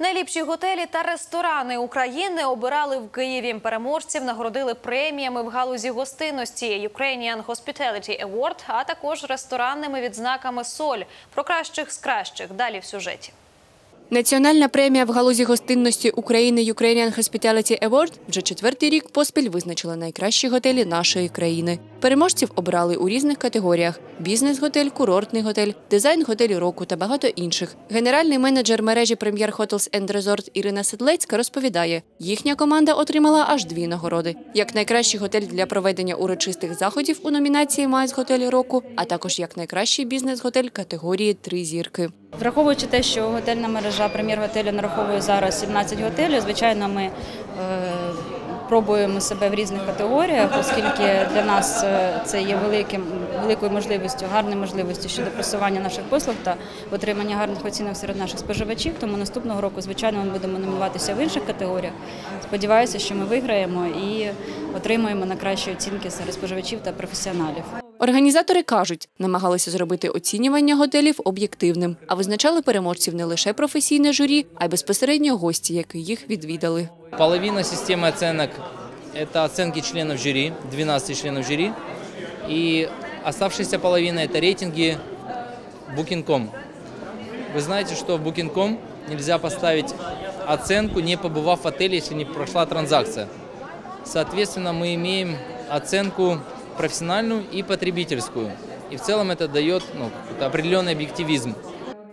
Найліпші готелі та ресторани України обирали в Києві. Переможців нагородили преміями в галузі гостинності Ukrainian Hospitality Award, а також ресторанними відзнаками «Соль». Про кращих з кращих далі в сюжеті. Національна премія в галузі гостинності України Ukrainian Hospitality Award вже четвертий рік поспіль визначила найкращі готелі нашої країни. Переможців обрали у різних категоріях: бізнес-готель, курортний готель, дизайн готелю року та багато інших. Генеральний менеджер мережі Premier Hotels and Resort Ірина Седлецька розповідає, їхня команда отримала аж дві нагороди: як найкращий готель для проведення урочистих заходів у номінації Майс готель року, а також як найкращий бізнес-готель категорії Три зірки. Враховуючи те, що готельна мережа прем'єр-готелю нараховує зараз 17 готелів, звичайно, ми е, пробуємо себе в різних категоріях, оскільки для нас е, це є великим, великою можливістю, гарною можливістю щодо просування наших послуг та отримання гарних оцінок серед наших споживачів. Тому наступного року, звичайно, ми будемо номінуватися в інших категоріях. Сподіваюся, що ми виграємо і отримаємо на кращі оцінки серед споживачів та професіоналів. Організатори кажуть, намагалися зробити оцінювання готелів об'єктивним, а визначали переможців не лише професійне журі, а й безпосередньо гості, які їх відвідали. Половина системы оценок – это оценки членов жюри, 12 членов жюри. И оставшаяся половина – это рейтинги Booking.com. Вы знаете, что в Booking.com нельзя поставить оценку, не побывав в отеле, если не прошла транзакция. Соответственно, мы имеем оценку профессиональную и потребительскую. И в целом это дает ну, какой-то определенный объективизм.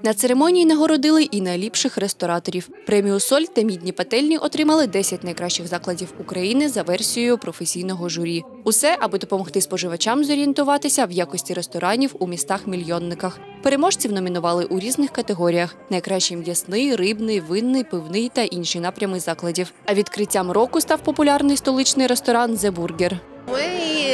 На церемонії нагородили і найліпших рестораторів. Премію Соль та мідні пательні отримали 10 найкращих закладів України за версією професійного журі. Усе, аби допомогти споживачам зорієнтуватися в якості ресторанів у містах-мільйонниках. Переможців номінували у різних категоріях: найкращий м'ясний, рибний, винний, пивний та інші напрями закладів. А відкриттям року став популярний столичний ресторан «The Burger». Мы э,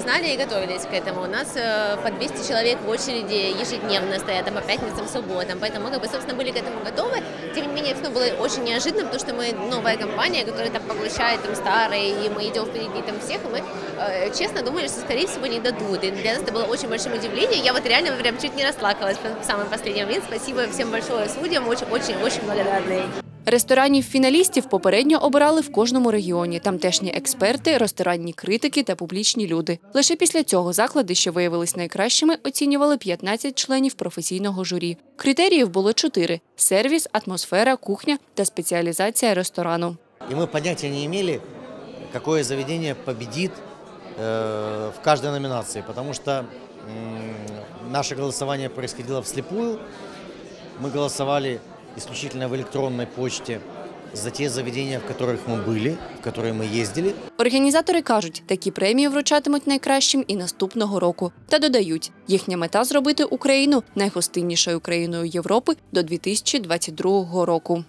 знали и готовились к этому. У нас э, по 200 человек в очереди ежедневно стоят там по пятницам, субботам. Поэтому мы, как бы, собственно, были к этому готовы. Тем не менее, ну, было очень неожиданно, потому что мы новая компания, которая там поглощает там старые, и мы идем впереди там всех. И мы э, честно думали, что, скорее всего, не дадут. И для нас это было очень большим удивлением. Я вот реально прям чуть не расплакалась в самый последний момент. Спасибо всем большое судьям, очень-очень-очень благодарны. Ресторанів фіналістів попередньо обирали в кожному регіоні. Тамтешні експерти, ресторанні критики та публічні люди. Лише після цього заклади, що виявились найкращими, оцінювали 15 членів професійного журі. Критеріїв було чотири: сервіс, атмосфера, кухня та спеціалізація ресторану. И мы понятия не имели, какое заведение победит э, в каждой номинации, потому что м, наше голосование происходило вслепую. Мы голосовали исключительно в электронной почте за те заведения, в которых мы были, в которые мы ездили. Організатори кажуть, такі премії вручатимуть найкращим і наступного року. Та додають, їхня мета зробити Україну найгостиннішою країною Європи до 2022 року.